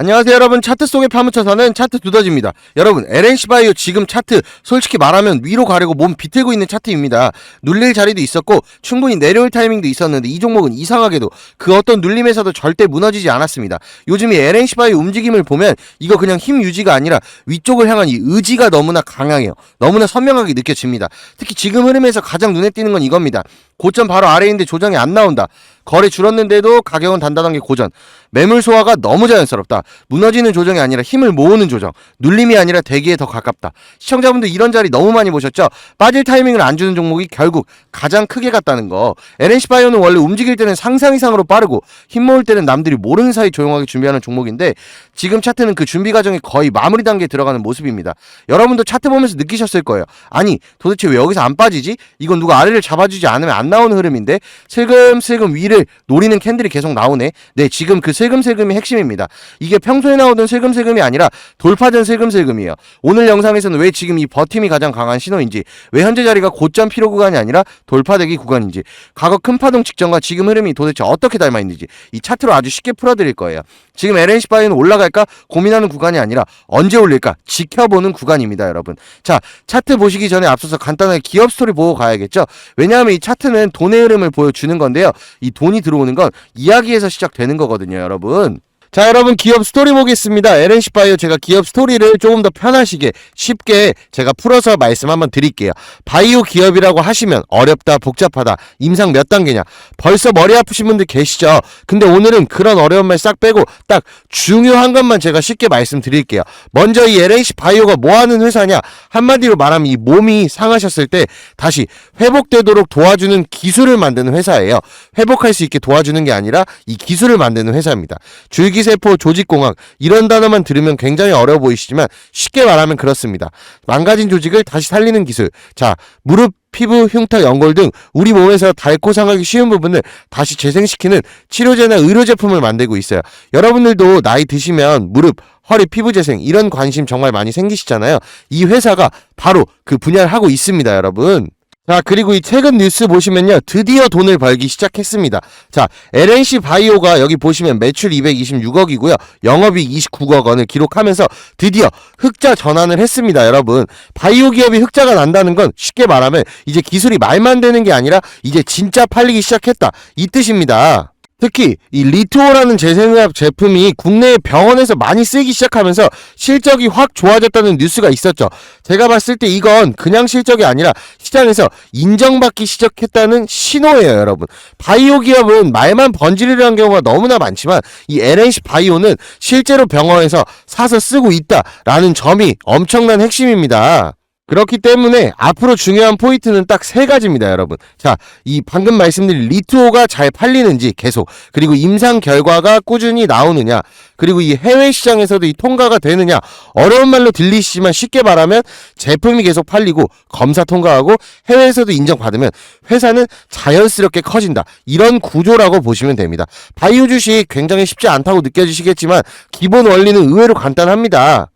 안녕하세요 여러분. 차트 속에 파묻혀 사는 차트 두더지입니다. 여러분 LNC바이오 지금 차트 솔직히 말하면 위로 가려고 몸 비틀고 있는 차트입니다. 눌릴 자리도 있었고 충분히 내려올 타이밍도 있었는데 이 종목은 이상하게도 그 어떤 눌림에서도 절대 무너지지 않았습니다. 요즘 이 LNC바이오 움직임을 보면 이거 그냥 힘 유지가 아니라 위쪽을 향한 이 의지가 너무나 강해요. 너무나 선명하게 느껴집니다. 특히 지금 흐름에서 가장 눈에 띄는 건 이겁니다. 고점 바로 아래인데 조정이 안 나온다 거래 줄었는데도 가격은 단단한 게 고전 매물 소화가 너무 자연스럽다. 무너지는 조정이 아니라 힘을 모으는 조정. 눌림이 아니라 대기에 더 가깝다. 시청자분들 이런 자리 너무 많이 보셨죠? 빠질 타이밍을 안 주는 종목이 결국 가장 크게 갔다는 거. LNC 바이오는 원래 움직일 때는 상상 이상으로 빠르고 힘 모을 때는 남들이 모르는 사이 조용하게 준비하는 종목인데 지금 차트는 그 준비 과정이 거의 마무리 단계에 들어가는 모습입니다. 여러분도 차트 보면서 느끼셨을 거예요. 아니 도대체 왜 여기서 안 빠지지? 이건 누가 아래를 잡아주지 않으면 안 나오는 흐름인데 슬금슬금 위를 노리는 캔들이 계속 나오네. 네 지금 그 슬금슬금이 핵심입니다. 이게 평소에 나오던 슬금슬금이 아니라 돌파전 슬금슬금이에요. 오늘 영상에서는 왜 지금 이 버팀이 가장 강한 신호인지, 왜 현재 자리가 고점 피로 구간이 아니라 돌파되기 구간인지, 과거 큰 파동 직전과 지금 흐름이 도대체 어떻게 닮아 있는지 이 차트로 아주 쉽게 풀어드릴 거예요. 지금 LNC 바이오는 올라갈까 고민하는 구간이 아니라 언제 올릴까 지켜보는 구간입니다, 여러분. 자, 차트 보시기 전에 앞서서 간단하게 기업 스토리 보고 가야겠죠? 왜냐하면 이 차트는 돈의 흐름을 보여주는 건데요. 이돈 이 들어오는 건 이야기에서 시작되는 거거든요, 여러분. 자, 여러분 기업 스토리 보겠습니다. LNC 바이오 제가 기업 스토리를 조금 더 편하시게 쉽게 제가 풀어서 말씀 한번 드릴게요. 바이오 기업이라고 하시면 어렵다, 복잡하다, 임상 몇 단계냐. 벌써 머리 아프신 분들 계시죠? 근데 오늘은 그런 어려운 말 싹 빼고 딱 중요한 것만 제가 쉽게 말씀드릴게요. 먼저 이 LNC 바이오가 뭐 하는 회사냐? 한마디로 말하면 이 몸이 상하셨을 때 다시 회복되도록 도와주는 기술을 만드는 회사예요. 회복할 수 있게 도와주는 게 아니라 이 기술을 만드는 회사입니다. 줄기 세포, 조직공학 이런 단어만 들으면 굉장히 어려워 보이시지만 쉽게 말하면 그렇습니다. 망가진 조직을 다시 살리는 기술. 자, 무릎 피부, 흉터, 연골 등 우리 몸에서 닳고 상하기 쉬운 부분을 다시 재생시키는 치료제나 의료 제품을 만들고 있어요. 여러분들도 나이 드시면 무릎, 허리 피부 재생 이런 관심 정말 많이 생기시잖아요. 이 회사가 바로 그 분야를 하고 있습니다, 여러분. 자, 그리고 이 최근 뉴스 보시면요. 드디어 돈을 벌기 시작했습니다. 자, LNC 바이오가 여기 보시면 매출 226억이고요. 영업이익 29억 원을 기록하면서 드디어 흑자 전환을 했습니다, 여러분. 바이오 기업이 흑자가 난다는 건 쉽게 말하면 이제 기술이 말만 되는 게 아니라 이제 진짜 팔리기 시작했다. 이 뜻입니다. 특히 이 리투오라는 재생의학 제품이 국내 병원에서 많이 쓰기 시작하면서 실적이 확 좋아졌다는 뉴스가 있었죠. 제가 봤을 때 이건 그냥 실적이 아니라 시장에서 인정받기 시작했다는 신호예요, 여러분. 바이오 기업은 말만 번지르르한 경우가 너무나 많지만 이 LNC 바이오는 실제로 병원에서 사서 쓰고 있다라는 점이 엄청난 핵심입니다. 그렇기 때문에 앞으로 중요한 포인트는 딱 세 가지입니다, 여러분. 자, 이 방금 말씀드린 리투오가 잘 팔리는지 계속, 그리고 임상 결과가 꾸준히 나오느냐, 그리고 이 해외 시장에서도 이 통과가 되느냐, 어려운 말로 들리시지만 쉽게 말하면 제품이 계속 팔리고 검사 통과하고 해외에서도 인정받으면 회사는 자연스럽게 커진다. 이런 구조라고 보시면 됩니다. 바이오 주식 굉장히 쉽지 않다고 느껴지시겠지만 기본 원리는 의외로 간단합니다.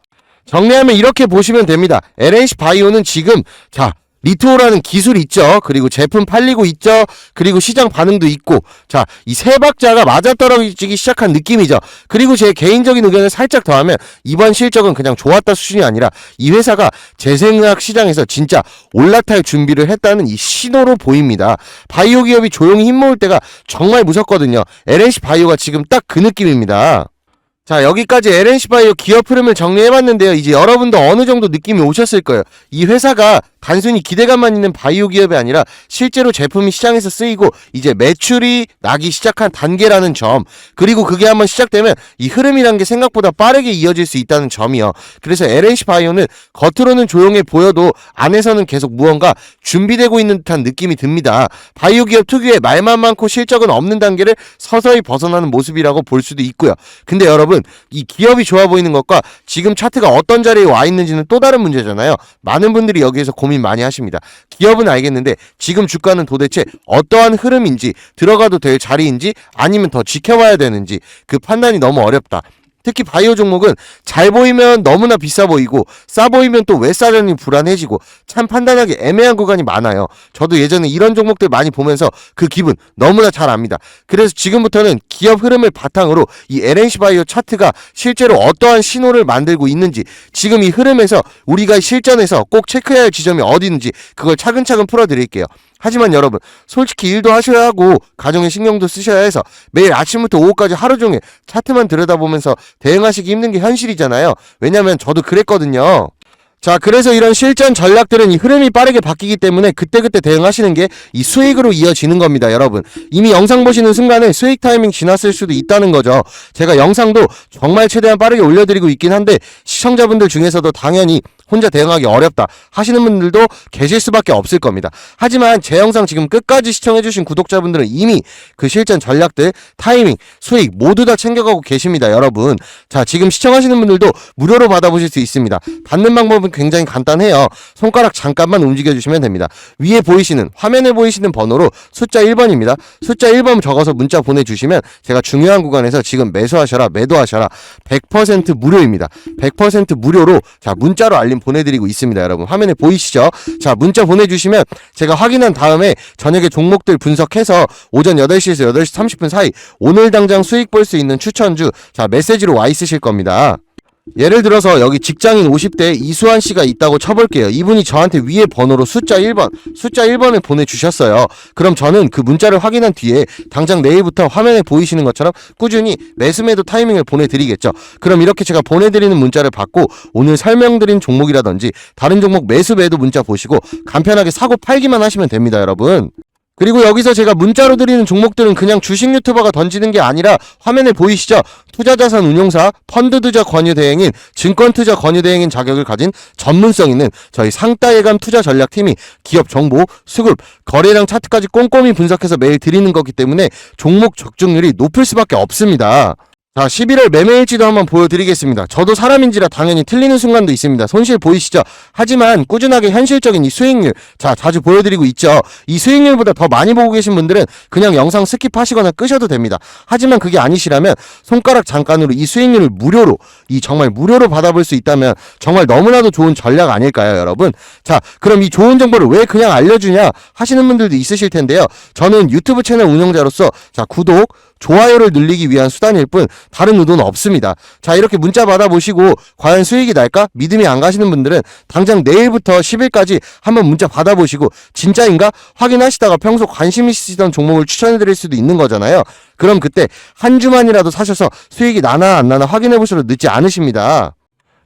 정리하면 이렇게 보시면 됩니다. LNC 바이오는 지금 자 리토라는 기술이 있죠. 그리고 제품 팔리고 있죠. 그리고 시장 반응도 있고 자 이 세 박자가 맞아떨어지기 시작한 느낌이죠. 그리고 제 개인적인 의견을 살짝 더하면 이번 실적은 그냥 좋았다 수준이 아니라 이 회사가 재생의학 시장에서 진짜 올라탈 준비를 했다는 이 신호로 보입니다. 바이오 기업이 조용히 힘모을 때가 정말 무섭거든요. LNC 바이오가 지금 딱 그 느낌입니다. 자, 여기까지 LNC 바이오 기업 흐름을 정리해봤는데요. 이제 여러분도 어느 정도 느낌이 오셨을 거예요. 이 회사가 단순히 기대감만 있는 바이오 기업이 아니라 실제로 제품이 시장에서 쓰이고 이제 매출이 나기 시작한 단계라는 점 그리고 그게 한번 시작되면 이 흐름이란 게 생각보다 빠르게 이어질 수 있다는 점이요. 그래서 LNC 바이오는 겉으로는 조용해 보여도 안에서는 계속 무언가 준비되고 있는 듯한 느낌이 듭니다. 바이오 기업 특유의 말만 많고 실적은 없는 단계를 서서히 벗어나는 모습이라고 볼 수도 있고요. 근데 여러분 이 기업이 좋아 보이는 것과 지금 차트가 어떤 자리에 와 있는지는 또 다른 문제잖아요. 많은 분들이 여기에서 고민 많이 하십니다. 기업은 알겠는데 지금 주가는 도대체 어떠한 흐름인지 들어가도 될 자리인지 아니면 더 지켜봐야 되는지 그 판단이 너무 어렵다. 특히 바이오 종목은 잘 보이면 너무나 비싸 보이고 싸 보이면 또 왜 싸려니 불안해지고 참 판단하기 애매한 구간이 많아요. 저도 예전에 이런 종목들 많이 보면서 그 기분 너무나 잘 압니다. 그래서 지금부터는 기업 흐름을 바탕으로 이 LNC 바이오 차트가 실제로 어떠한 신호를 만들고 있는지 지금 이 흐름에서 우리가 실전에서 꼭 체크해야 할 지점이 어디 있는지 그걸 차근차근 풀어드릴게요. 하지만 여러분 솔직히 일도 하셔야 하고 가정에 신경도 쓰셔야 해서 매일 아침부터 오후까지 하루 종일 차트만 들여다보면서 대응하시기 힘든 게 현실이잖아요. 왜냐면 저도 그랬거든요. 자, 그래서 이런 실전 전략들은 이 흐름이 빠르게 바뀌기 때문에 그때그때 대응하시는 게 이 수익으로 이어지는 겁니다, 여러분. 이미 영상 보시는 순간에 수익 타이밍 지났을 수도 있다는 거죠. 제가 영상도 정말 최대한 빠르게 올려드리고 있긴 한데 시청자분들 중에서도 당연히 혼자 대응하기 어렵다 하시는 분들도 계실 수밖에 없을 겁니다. 하지만 제 영상 지금 끝까지 시청해주신 구독자분들은 이미 그 실전 전략들, 타이밍, 수익 모두 다 챙겨가고 계십니다, 여러분. 자, 지금 시청하시는 분들도 무료로 받아보실 수 있습니다. 받는 방법은 굉장히 간단해요. 손가락 잠깐만 움직여주시면 됩니다. 위에 보이시는, 화면에 보이시는 번호로 숫자 1번입니다. 숫자 1번 적어서 문자 보내주시면 제가 중요한 구간에서 지금 매수하셔라, 매도하셔라 100% 무료입니다. 100% 무료로 자, 문자로 알림 보내드리고 있습니다, 여러분. 화면에 보이시죠? 자, 문자 보내주시면 제가 확인한 다음에 저녁에 종목들 분석해서 오전 8시에서 8시 30분 사이 오늘 당장 수익 볼 수 있는 추천주 자, 메시지로 와 있으실 겁니다. 예를 들어서 여기 직장인 50대 이수환 씨가 있다고 쳐볼게요. 이분이 저한테 위에 번호로 숫자 1번, 숫자 1번을 보내주셨어요. 그럼 저는 그 문자를 확인한 뒤에 당장 내일부터 화면에 보이시는 것처럼 꾸준히 매수매도 타이밍을 보내드리겠죠. 그럼 이렇게 제가 보내드리는 문자를 받고 오늘 설명드린 종목이라든지 다른 종목 매수매도 문자 보시고 간편하게 사고 팔기만 하시면 됩니다, 여러분. 그리고 여기서 제가 문자로 드리는 종목들은 그냥 주식 유튜버가 던지는 게 아니라 화면에 보이시죠? 투자자산 운용사, 펀드 투자 권유 대행인, 증권 투자 권유 대행인 자격을 가진 전문성 있는 저희 상따예감 투자 전략팀이 기업 정보, 수급, 거래량 차트까지 꼼꼼히 분석해서 매일 드리는 거기 때문에 종목 적중률이 높을 수밖에 없습니다. 자, 11월 매매일지도 한번 보여드리겠습니다. 저도 사람인지라 당연히 틀리는 순간도 있습니다. 손실 보이시죠? 하지만 꾸준하게 현실적인 이 수익률, 자, 자주 보여드리고 있죠. 이 수익률보다 더 많이 보고 계신 분들은 그냥 영상 스킵하시거나 끄셔도 됩니다. 하지만 그게 아니시라면 손가락 잠깐으로 이 수익률을 무료로, 이 정말 무료로 받아볼 수 있다면 정말 너무나도 좋은 전략 아닐까요, 여러분? 자, 그럼 이 좋은 정보를 왜 그냥 알려주냐 하시는 분들도 있으실 텐데요. 저는 유튜브 채널 운영자로서 자, 구독, 좋아요를 늘리기 위한 수단일 뿐 다른 의도는 없습니다. 자, 이렇게 문자 받아보시고 과연 수익이 날까? 믿음이 안 가시는 분들은 당장 내일부터 10일까지 한번 문자 받아보시고 진짜인가? 확인하시다가 평소 관심 있으시던 종목을 추천해드릴 수도 있는 거잖아요. 그럼 그때 한 주만이라도 사셔서 수익이 나나 안 나나 확인해보셔도 늦지 않으십니다.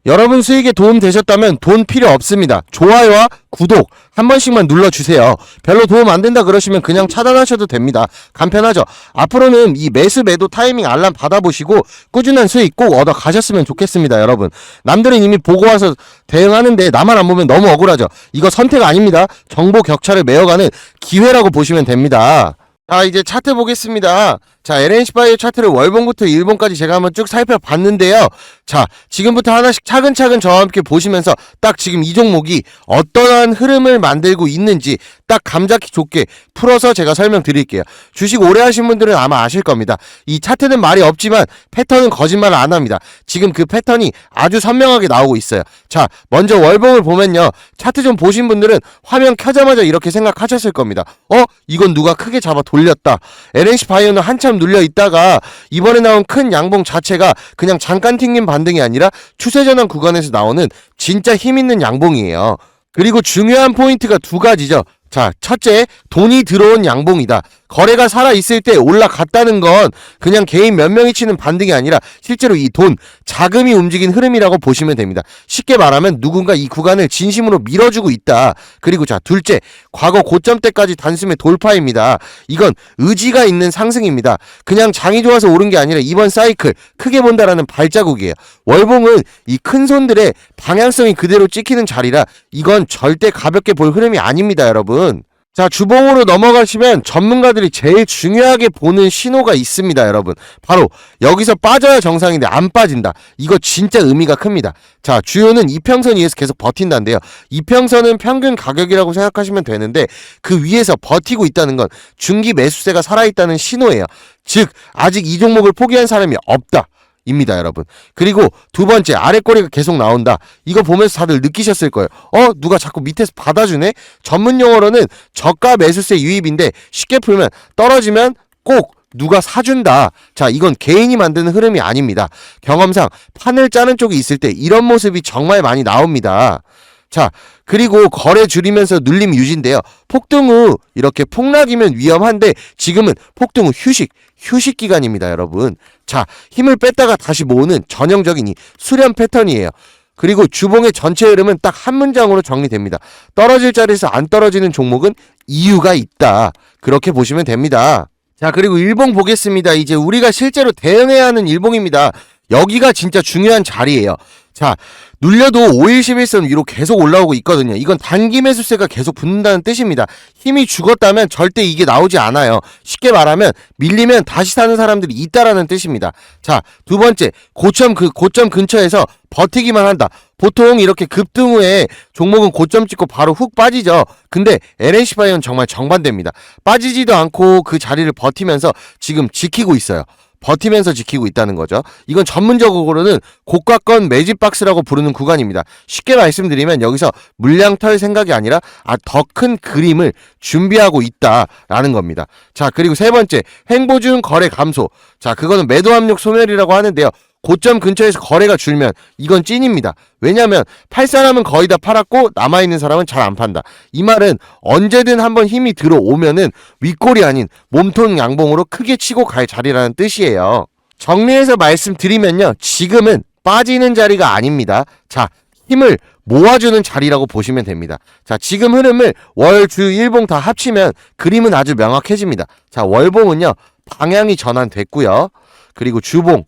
여러분 수익에 도움 되셨다면 돈 필요 없습니다. 좋아요와 구독 한 번씩만 눌러주세요. 별로 도움 안 된다 그러시면 그냥 차단하셔도 됩니다. 간편하죠? 앞으로는 이 매수 매도 타이밍 알람 받아보시고 꾸준한 수익 꼭 얻어 가셨으면 좋겠습니다, 여러분. 남들은 이미 보고 와서 대응하는데 나만 안 보면 너무 억울하죠? 이거 선택 아닙니다. 정보 격차를 메어가는 기회라고 보시면 됩니다. 자, 이제 차트 보겠습니다. 자, LNC 바이오 차트를 월봉부터 일봉까지 제가 한번 쭉 살펴봤는데요. 자, 지금부터 하나씩 차근차근 저와 함께 보시면서 딱 지금 이 종목이 어떠한 흐름을 만들고 있는지 딱 감잡기 좋게 풀어서 제가 설명드릴게요. 주식 오래 하신 분들은 아마 아실 겁니다. 이 차트는 말이 없지만 패턴은 거짓말 안 합니다. 지금 그 패턴이 아주 선명하게 나오고 있어요. 자, 먼저 월봉을 보면요. 차트 좀 보신 분들은 화면 켜자마자 이렇게 생각하셨을 겁니다. 어? 이건 누가 크게 잡아 돌렸다. LNC 바이오는 한참 눌려 있다가 이번에 나온 큰 양봉 자체가 그냥 잠깐 튕긴 반등이 아니라 추세 전환 구간에서 나오는 진짜 힘 있는 양봉이에요. 그리고 중요한 포인트가 두 가지죠. 자, 첫째, 돈이 들어온 양봉이다. 거래가 살아있을 때 올라갔다는 건 그냥 개인 몇 명이 치는 반등이 아니라 실제로 이 돈, 자금이 움직인 흐름이라고 보시면 됩니다. 쉽게 말하면 누군가 이 구간을 진심으로 밀어주고 있다. 그리고 자, 둘째, 과거 고점 때까지 단숨에 돌파입니다. 이건 의지가 있는 상승입니다. 그냥 장이 좋아서 오른 게 아니라 이번 사이클 크게 본다라는 발자국이에요. 월봉은 이 큰 손들의 방향성이 그대로 찍히는 자리라 이건 절대 가볍게 볼 흐름이 아닙니다, 여러분. 자, 주봉으로 넘어가시면 전문가들이 제일 중요하게 보는 신호가 있습니다, 여러분. 바로 여기서 빠져야 정상인데 안 빠진다. 이거 진짜 의미가 큽니다. 자, 주요는 이평선 위에서 계속 버틴다인데요. 이평선은 평균 가격이라고 생각하시면 되는데 그 위에서 버티고 있다는 건 중기 매수세가 살아있다는 신호예요. 즉, 아직 이 종목을 포기한 사람이 없다. 입니다, 여러분. 그리고 두 번째, 아래 꼬리가 계속 나온다. 이거 보면서 다들 느끼셨을 거예요. 어, 누가 자꾸 밑에서 받아주네? 전문 용어로는 저가 매수세 유입인데 쉽게 풀면 떨어지면 꼭 누가 사준다. 자, 이건 개인이 만드는 흐름이 아닙니다. 경험상 판을 짜는 쪽이 있을 때 이런 모습이 정말 많이 나옵니다. 자, 그리고 거래 줄이면서 눌림 유지인데요. 폭등 후 이렇게 폭락이면 위험한데 지금은 폭등 후 휴식, 휴식 기간입니다, 여러분. 자, 힘을 뺐다가 다시 모으는 전형적인 이 수렴 패턴이에요. 그리고 주봉의 전체 흐름은 딱 한 문장으로 정리됩니다. 떨어질 자리에서 안 떨어지는 종목은 이유가 있다. 그렇게 보시면 됩니다. 자, 그리고 일봉 보겠습니다. 이제 우리가 실제로 대응해야 하는 일봉입니다. 여기가 진짜 중요한 자리예요. 자, 눌려도 5일 11선 위로 계속 올라오고 있거든요. 이건 단기 매수세가 계속 붙는다는 뜻입니다. 힘이 죽었다면 절대 이게 나오지 않아요. 쉽게 말하면 밀리면 다시 사는 사람들이 있다라는 뜻입니다. 자, 두 번째, 고점 그 고점 근처에서 버티기만 한다. 보통 이렇게 급등 후에 종목은 고점 찍고 바로 훅 빠지죠. 근데 LNC 바이오는 정말 정반대입니다. 빠지지도 않고 그 자리를 버티면서 지금 지키고 있어요. 버티면서 지키고 있다는 거죠. 이건 전문적으로는 고가권 매집 박스라고 부르는 구간입니다. 쉽게 말씀드리면 여기서 물량 털 생각이 아니라 아, 더 큰 그림을 준비하고 있다라는 겁니다. 자, 그리고 세 번째, 횡보중 거래 감소. 자, 그거는 매도 압력 소멸이라고 하는데요. 고점 근처에서 거래가 줄면 이건 찐입니다. 왜냐하면 팔 사람은 거의 다 팔았고 남아있는 사람은 잘 안 판다. 이 말은 언제든 한번 힘이 들어오면은 윗골이 아닌 몸통 양봉으로 크게 치고 갈 자리라는 뜻이에요. 정리해서 말씀드리면요. 지금은 빠지는 자리가 아닙니다. 자, 힘을 모아주는 자리라고 보시면 됩니다. 자, 지금 흐름을 월, 주, 일봉 다 합치면 그림은 아주 명확해집니다. 자, 월봉은요, 방향이 전환됐고요. 그리고 주봉,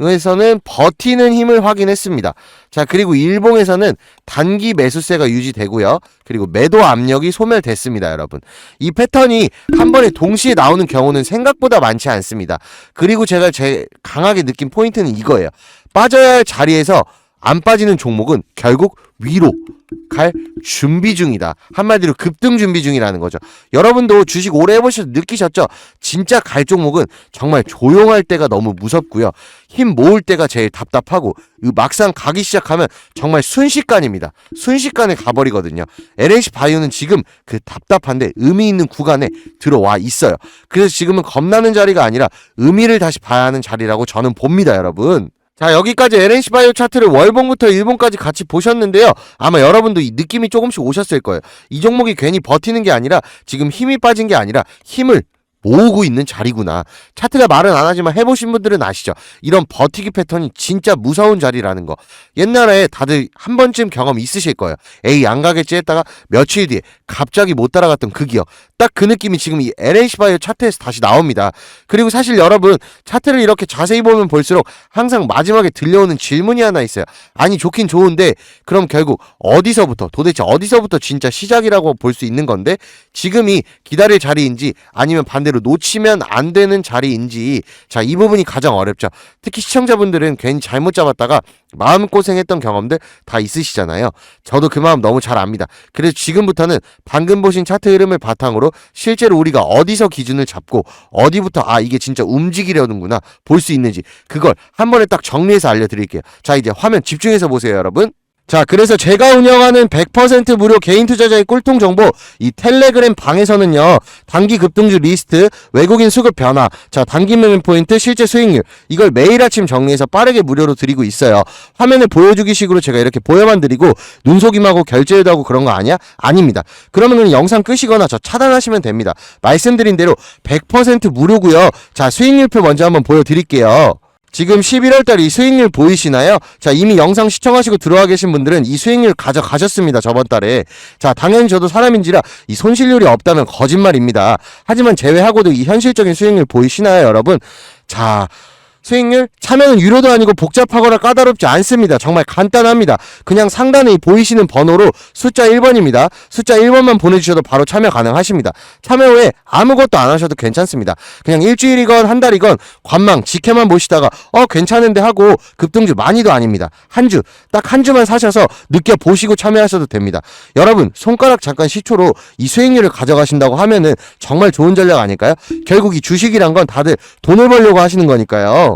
에서는 버티는 힘을 확인했습니다. 자, 그리고 일봉에서는 단기 매수세가 유지되고요. 그리고 매도 압력이 소멸됐습니다, 여러분. 이 패턴이 한 번에 동시에 나오는 경우는 생각보다 많지 않습니다. 그리고 제가 제 강하게 느낀 포인트는 이거예요. 빠져야 할 자리에서 안 빠지는 종목은 결국 위로 갈 준비 중이다. 한마디로 급등 준비 중이라는 거죠. 여러분도 주식 오래 해보셔서 느끼셨죠? 진짜 갈 종목은 정말 조용할 때가 너무 무섭고요. 힘 모을 때가 제일 답답하고 막상 가기 시작하면 정말 순식간입니다. 순식간에 가버리거든요. LNC 바이오는 지금 그 답답한데 의미 있는 구간에 들어와 있어요. 그래서 지금은 겁나는 자리가 아니라 의미를 다시 봐야 하는 자리라고 저는 봅니다, 여러분. 자, 여기까지 LNC 바이오 차트를 월봉부터 일봉까지 같이 보셨는데요. 아마 여러분도 이 느낌이 조금씩 오셨을 거예요. 이 종목이 괜히 버티는 게 아니라 지금 힘이 빠진 게 아니라 힘을 모으고 있는 자리구나. 차트가 말은 안 하지만 해보신 분들은 아시죠? 이런 버티기 패턴이 진짜 무서운 자리라는 거. 옛날에 다들 한 번쯤 경험 있으실 거예요. 에이, 안 가겠지 했다가 며칠 뒤에 갑자기 못 따라갔던 그 기억. 딱 그 느낌이 지금 이 LNC 바이오 차트에서 다시 나옵니다. 그리고 사실 여러분, 차트를 이렇게 자세히 보면 볼수록 항상 마지막에 들려오는 질문이 하나 있어요. 아니, 좋긴 좋은데, 그럼 결국 어디서부터, 도대체 어디서부터 진짜 시작이라고 볼 수 있는 건데, 지금이 기다릴 자리인지 아니면 반대로 놓치면 안 되는 자리인지, 자, 이 부분이 가장 어렵죠. 특히 시청자분들은 괜히 잘못 잡았다가 마음 고생했던 경험들 다 있으시잖아요. 저도 그 마음 너무 잘 압니다. 그래서 지금부터는 방금 보신 차트 흐름을 바탕으로 실제로 우리가 어디서 기준을 잡고 어디부터 아 이게 진짜 움직이려는구나 볼 수 있는지 그걸 한 번에 딱 정리해서 알려드릴게요. 자 이제 화면 집중해서 보세요 여러분. 자, 그래서 제가 운영하는 100% 무료 개인 투자자의 꿀통 정보, 이 텔레그램 방에서는요, 단기 급등주 리스트, 외국인 수급 변화, 자, 단기 매매 포인트, 실제 수익률, 이걸 매일 아침 정리해서 빠르게 무료로 드리고 있어요. 화면을 보여주기 식으로 제가 이렇게 보여만 드리고, 눈속임하고 결제도 하고 그런 거 아니야? 아닙니다. 그러면은 영상 끄시거나 저 차단하시면 됩니다. 말씀드린 대로 100% 무료고요 자, 수익률표 먼저 한번 보여 드릴게요. 지금 11월 달 이 수익률 보이시나요? 자, 이미 영상 시청하시고 들어와 계신 분들은 이 수익률 가져가셨습니다. 저번 달에. 자, 당연히 저도 사람인지라 이 손실률이 없다면 거짓말입니다. 하지만 제외하고도 이 현실적인 수익률 보이시나요, 여러분? 자, 수익률 참여는 유료도 아니고 복잡하거나 까다롭지 않습니다. 정말 간단합니다. 그냥 상단에 보이시는 번호로 숫자 1번입니다. 숫자 1번만 보내주셔도 바로 참여 가능하십니다. 참여 후에 아무것도 안 하셔도 괜찮습니다. 그냥 일주일이건 한 달이건 관망 지켜만 보시다가 어 괜찮은데 하고 급등주 많이도 아닙니다. 한 주 딱 한 주만 사셔서 느껴보시고 참여하셔도 됩니다. 여러분 손가락 잠깐 시초로 이 수익률을 가져가신다고 하면은 정말 좋은 전략 아닐까요? 결국 이 주식이란 건 다들 돈을 벌려고 하시는 거니까요.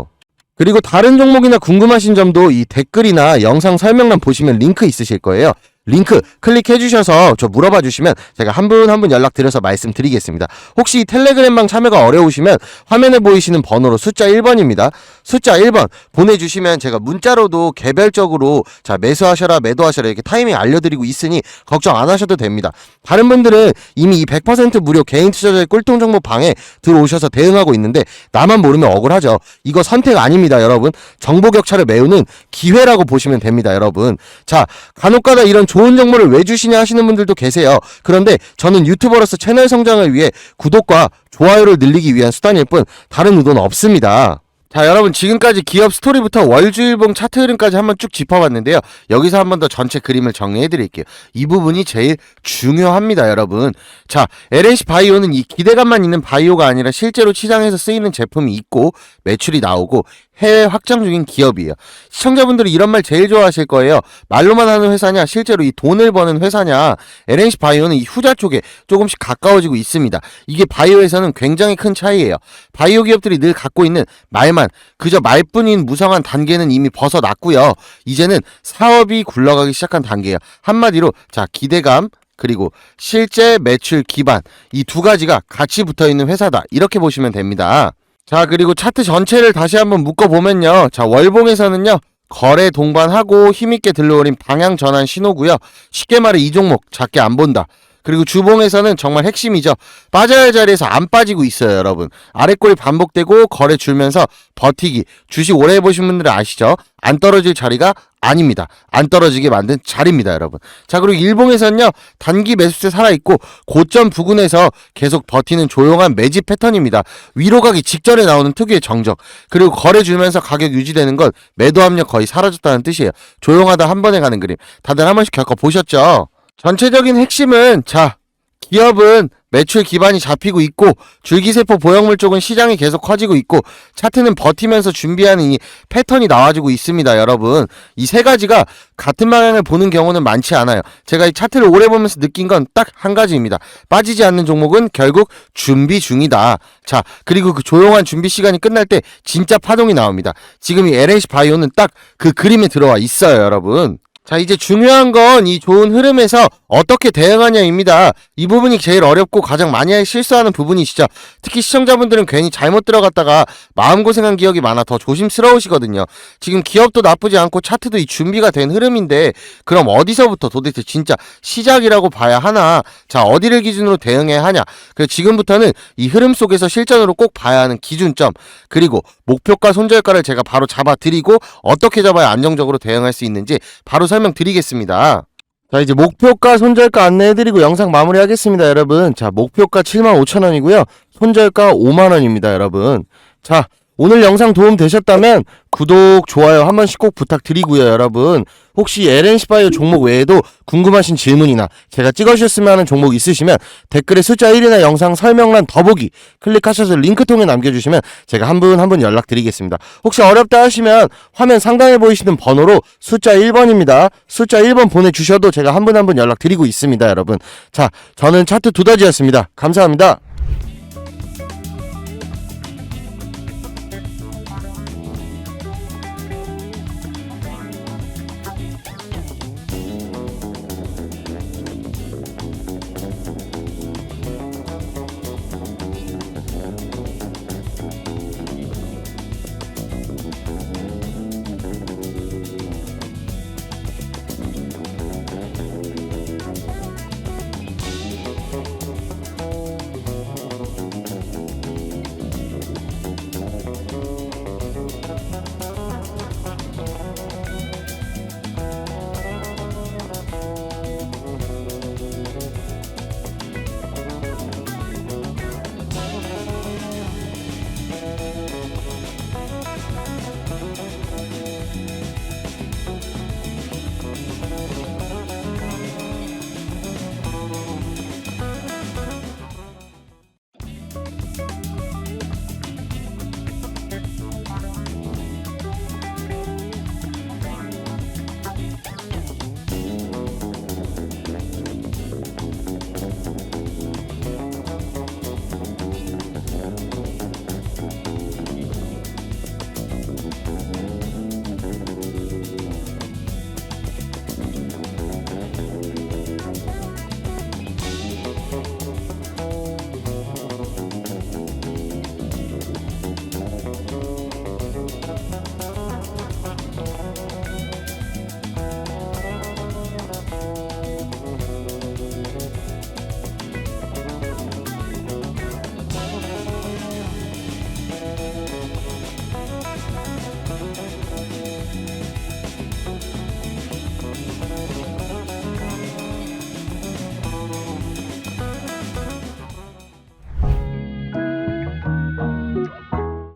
그리고 다른 종목이나 궁금하신 점도 이 댓글이나 영상 설명란 보시면 링크 있으실 거예요. 링크 클릭해 주셔서 저 물어봐 주시면 제가 한 분 한분 연락드려서 말씀드리겠습니다. 혹시 이 텔레그램방 참여가 어려우시면 화면에 보이시는 번호로 숫자 1번입니다. 숫자 1번 보내주시면 제가 문자로도 개별적으로 자 매수하셔라 매도하셔라 이렇게 타이밍 알려드리고 있으니 걱정 안 하셔도 됩니다. 다른 분들은 이미 이 100% 무료 개인 투자자의 꿀통 정보 방에 들어오셔서 대응하고 있는데 나만 모르면 억울하죠. 이거 선택 아닙니다, 여러분. 정보 격차를 메우는 기회라고 보시면 됩니다, 여러분. 자, 간혹가다 이런 좋은 정보를 왜 주시냐 하시는 분들도 계세요. 그런데 저는 유튜버로서 채널 성장을 위해 구독과 좋아요를 늘리기 위한 수단일 뿐 다른 의도는 없습니다. 자 여러분 지금까지 기업 스토리부터 월주일봉 차트 흐름까지 한번 쭉 짚어봤는데요. 여기서 한번 더 전체 그림을 정리해 드릴게요. 이 부분이 제일 중요합니다 여러분. 자 LNC 바이오는 이 기대감만 있는 바이오가 아니라 실제로 시장에서 쓰이는 제품이 있고 매출이 나오고 해외 확장 중인 기업이에요 시청자분들이 이런 말 제일 좋아하실 거예요 말로만 하는 회사냐 실제로 이 돈을 버는 회사냐 LNC 바이오는 이 후자 쪽에 조금씩 가까워지고 있습니다 이게 바이오에서는 굉장히 큰 차이예요 바이오 기업들이 늘 갖고 있는 말만 그저 말뿐인 무성한 단계는 이미 벗어났고요. 이제는 사업이 굴러가기 시작한 단계예요. 한마디로 자 기대감 그리고 실제 매출 기반 이 두 가지가 같이 붙어 있는 회사다 이렇게 보시면 됩니다. 자 그리고 차트 전체를 다시 한번 묶어 보면요. 자 월봉에서는요. 거래 동반하고 힘있게 들러오린 방향 전환 신호고요. 쉽게 말해 이 종목 작게 안 본다. 그리고 주봉에서는 정말 핵심이죠. 빠져야 할 자리에서 안 빠지고 있어요, 여러분. 아래골이 반복되고 거래 줄면서 버티기. 주식 오래 해보신 분들은 아시죠? 안 떨어질 자리가 아닙니다. 안 떨어지게 만든 자리입니다, 여러분. 자, 그리고 일봉에서는요, 단기 매수세 살아있고, 고점 부근에서 계속 버티는 조용한 매집 패턴입니다. 위로 가기 직전에 나오는 특유의 정적. 그리고 거래 줄면서 가격 유지되는 건 매도 압력 거의 사라졌다는 뜻이에요. 조용하다 한 번에 가는 그림. 다들 한 번씩 겪어보셨죠? 전체적인 핵심은 자 기업은 매출 기반이 잡히고 있고 줄기세포 보형물 쪽은 시장이 계속 커지고 있고 차트는 버티면서 준비하는 이 패턴이 나와주고 있습니다 여러분. 이 세 가지가 같은 방향을 보는 경우는 많지 않아요. 제가 이 차트를 오래 보면서 느낀 건 딱 한 가지입니다. 빠지지 않는 종목은 결국 준비 중이다. 자 그리고 그 조용한 준비 시간이 끝날 때 진짜 파동이 나옵니다. 지금 이 LNC 바이오는 딱 그 그림에 들어와 있어요 여러분 자, 이제 중요한 건 이 좋은 흐름에서 어떻게 대응하냐입니다. 이 부분이 제일 어렵고 가장 많이 실수하는 부분이시죠. 특히 시청자분들은 괜히 잘못 들어갔다가 마음고생한 기억이 많아 더 조심스러우시거든요. 지금 기업도 나쁘지 않고 차트도 이 준비가 된 흐름인데 그럼 어디서부터 도대체 진짜 시작이라고 봐야 하나? 자, 어디를 기준으로 대응해야 하냐? 그래서 지금부터는 이 흐름 속에서 실전으로 꼭 봐야 하는 기준점 그리고 목표가 손절가를 제가 바로 잡아드리고 어떻게 잡아야 안정적으로 대응할 수 있는지 바로 설 명드리겠습니다. 자 이제 목표가 손절가 안내해드리고 영상 마무리하겠습니다 여러분. 자 목표가 75,000원이고요. 손절가 5만원입니다 여러분. 자 오늘 영상 도움 되셨다면 구독, 좋아요 한 번씩 꼭 부탁드리고요 여러분. 혹시 LNC바이오 종목 외에도 궁금하신 질문이나 제가 찍어주셨으면 하는 종목 있으시면 댓글에 숫자 1이나 영상 설명란 더보기 클릭하셔서 링크 통해 남겨주시면 제가 한 분 한 분 연락드리겠습니다. 혹시 어렵다 하시면 화면 상단에 보이시는 번호로 숫자 1번입니다. 숫자 1번 보내주셔도 제가 한 분 한 분 연락드리고 있습니다 여러분. 자 저는 차트 두더지였습니다. 감사합니다